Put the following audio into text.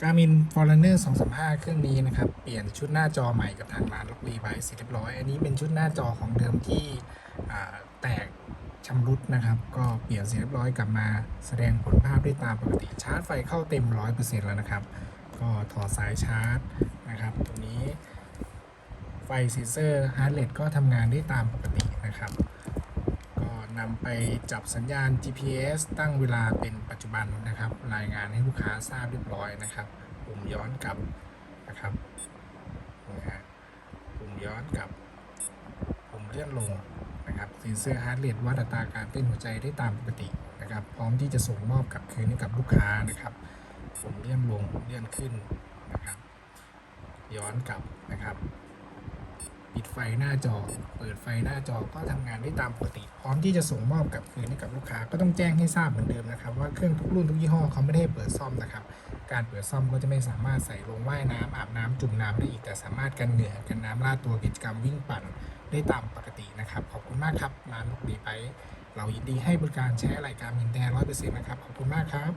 Garmin Forerunner 235 เครื่องนี้นะครับ เปลี่ยนชุดหน้าจอใหม่กับทางร้านล็อกวีไว้เสร็จเรียบร้อย อันนี้เป็นชุดหน้าจอของเดิมที่แตกชำรุดนะครับ ก็เปลี่ยนเสร็จเรียบร้อยกลับมาแสดงผลภาพได้ตามปกติชาร์จไฟเข้าเต็ม 100%แล้วนะครับ ก็ถอดสายชาร์จนะครับตรงนี้ไฟเซนเซอร์ฮาร์ดเรทก็ทำงานได้ตามปกตินะครับ นำไปจับสัญญาณ GPS ตั้งเวลาเป็นปัจจุบันนะครับ รายงานให้ลูกค้าทราบเรียบร้อยนะครับปุ่มย้อนกลับนะครับนี่ฮะปุ่มย้อนกลับปุ่มเลื่อนลงนะครับเซ็นเซอร์ฮาร์ดเรทวัดอัตราการเต้นหัวใจได้ตามปกตินะครับ พร้อมที่จะส่งมอบกลับคืนให้กับลูกค้านะครับปุ่มเลื่อนลงเลื่อนขึ้นนะครับ ย้อนกลับนะครับ ปิดไฟหน้าจอ เปิดไฟหน้าจอก็ทำงานได้ตามปกติ พร้อมที่จะส่งมอบกลับคืนให้กับลูกค้าก็ต้องแจ้งให้ทราบเหมือนเดิมนะครับ ว่าเครื่องทุกรุ่นทุกยี่ห้อเขาไม่ได้เปิดซ่อมนะครับ การเปิดซ่อมก็จะไม่สามารถใส่ลงว่ายน้ำอาบน้ำจุ่มน้ำได้อีกแต่สามารถกันเหงื่อกันน้ำลาดตัวกิจกรรมวิ่งปั่นได้ตามปกตินะครับ ขอบคุณมากครับร้านลูกดีไป เรายินดีให้บริการใช้รายการมินแดร้อยเปอร์เซ็นต์นะครับขอบคุณมากครับ